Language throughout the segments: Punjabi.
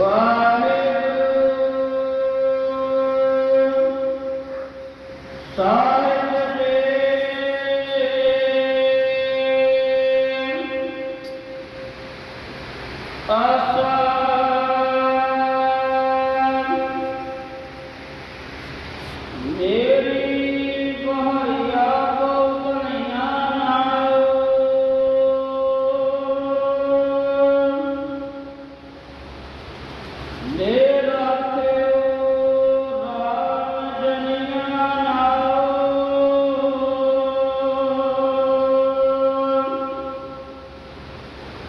ਵਾਹਿਗੁਰੂ।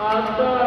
After